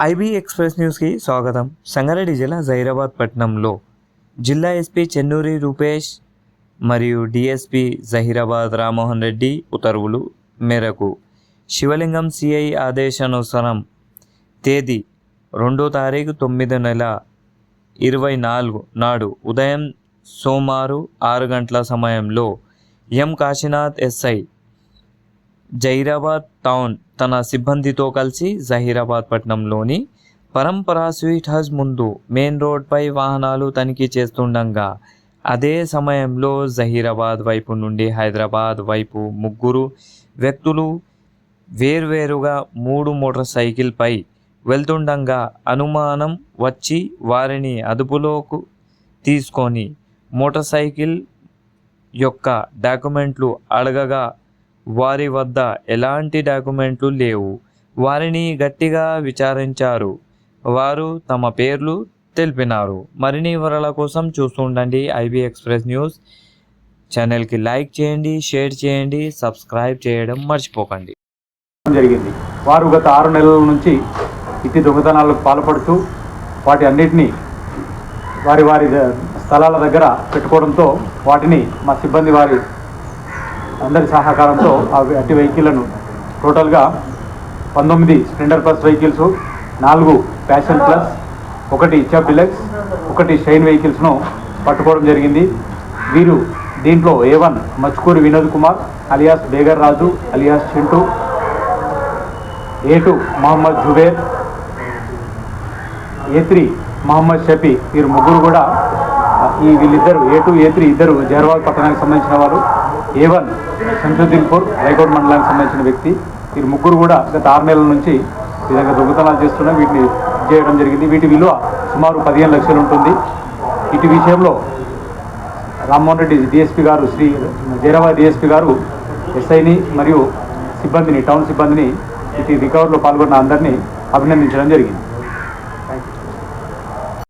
IB express న్యూస్కి స్వాగతం. సంగారెడ్డి జిల్లా జైరాబాద్ పట్టణంలో జిల్లా ఎస్పీ చెన్నూరి రూపేష్ మరియు డిఎస్పి జహీరాబాద్ రామ్మోహన్ రెడ్డి ఉత్తర్వులు మేరకు శివలింగం సిఐ ఆదేశానుసారం తేదీ రెండో తారీఖు తొమ్మిది నెల ఇరవై నాలుగు నాడు ఉదయం సోమారు ఆరు గంటల సమయంలో M Kashinath SI Zaheerabad town తన సిబ్బందితో కలిసి జహీరాబాద్ పట్టణంలోని పరంపరా స్వీట్ హౌస్ ముందు మెయిన్ రోడ్పై వాహనాలు తనిఖీ చేస్తుండగా అదే సమయంలో జహీరాబాద్ వైపు నుండి హైదరాబాద్ వైపు ముగ్గురు వ్యక్తులు వేర్వేరుగా మూడు మోటార్ సైకిల్పై వెళ్తుండగా అనుమానం వచ్చి వారిని అదుపులోకి తీసుకొని మోటార్ సైకిల్ యొక్క డాక్యుమెంట్లు అడగగా వారి వద్ద ఎలాంటి డాక్యుమెంట్లు లేవు. వారిని గట్టిగా విచారించారు. వారు తమ పేర్లు తెలిపినారు. మరిన్ని వివరాల కోసం చూస్తుండండి ఐబీ ఎక్స్ప్రెస్ న్యూస్ ఛానల్కి లైక్ చేయండి షేర్ చేయండి సబ్స్క్రైబ్ చేయడం మర్చిపోకండి. జరిగింది. వారు గత ఆరు నెలల నుంచి ఇట్టి దొంగతనాలకు పాల్పడుతూ వాటి అన్నిటినీ వారి వారి ద- స్థలాల దగ్గర పెట్టుకోవడంతో వాటిని మా సిబ్బంది వారి అందరి సహకారంతో ఆ వె- వెహికల్లను టోటల్గా పంతొమ్మిది స్ప్లెండర్ ప్లస్ వెహికల్స్ నాలుగు ప్యాషన్ ప్లస్ ఒకటి ఇచ్చప్ డిలక్స్ ఒకటి షైన్ వెహికల్స్ను పట్టుకోవడం జరిగింది. వీరు దీంట్లో A one Machkuri Vinod Kumar alias Begar Raju alias Chintu A two Mohammed Zubair A three Mohammed Shafi వీరు ముగ్గురు కూడా ఈ వీళ్ళిద్దరు ఏ టూ ఏ త్రీ ఇద్దరు జహర్వాద్ పట్టణానికి సంబంధించిన వారు ఏ వన్ శంషుద్దీన్పూర్ రైకోట్ మండలానికి సంబంధించిన వ్యక్తి. వీరు ముగ్గురు కూడా గత ఆరు నెలల నుంచి విధంగా దొంగతనాలు చేస్తున్నా వీటిని చేయడం జరిగింది. వీటి విలువ సుమారు పదిహేను లక్షలు ఉంటుంది. ఇటు విషయంలో రామ్మోహన్ రెడ్డి డిఎస్పీ గారు శ్రీ జైరాబాద్ డిఎస్పీ గారు ఎస్ఐని మరియు సిబ్బందిని టౌన్ సిబ్బందిని ఇటు రికవర్లో పాల్గొన్న అందరినీ అభినందించడం జరిగింది.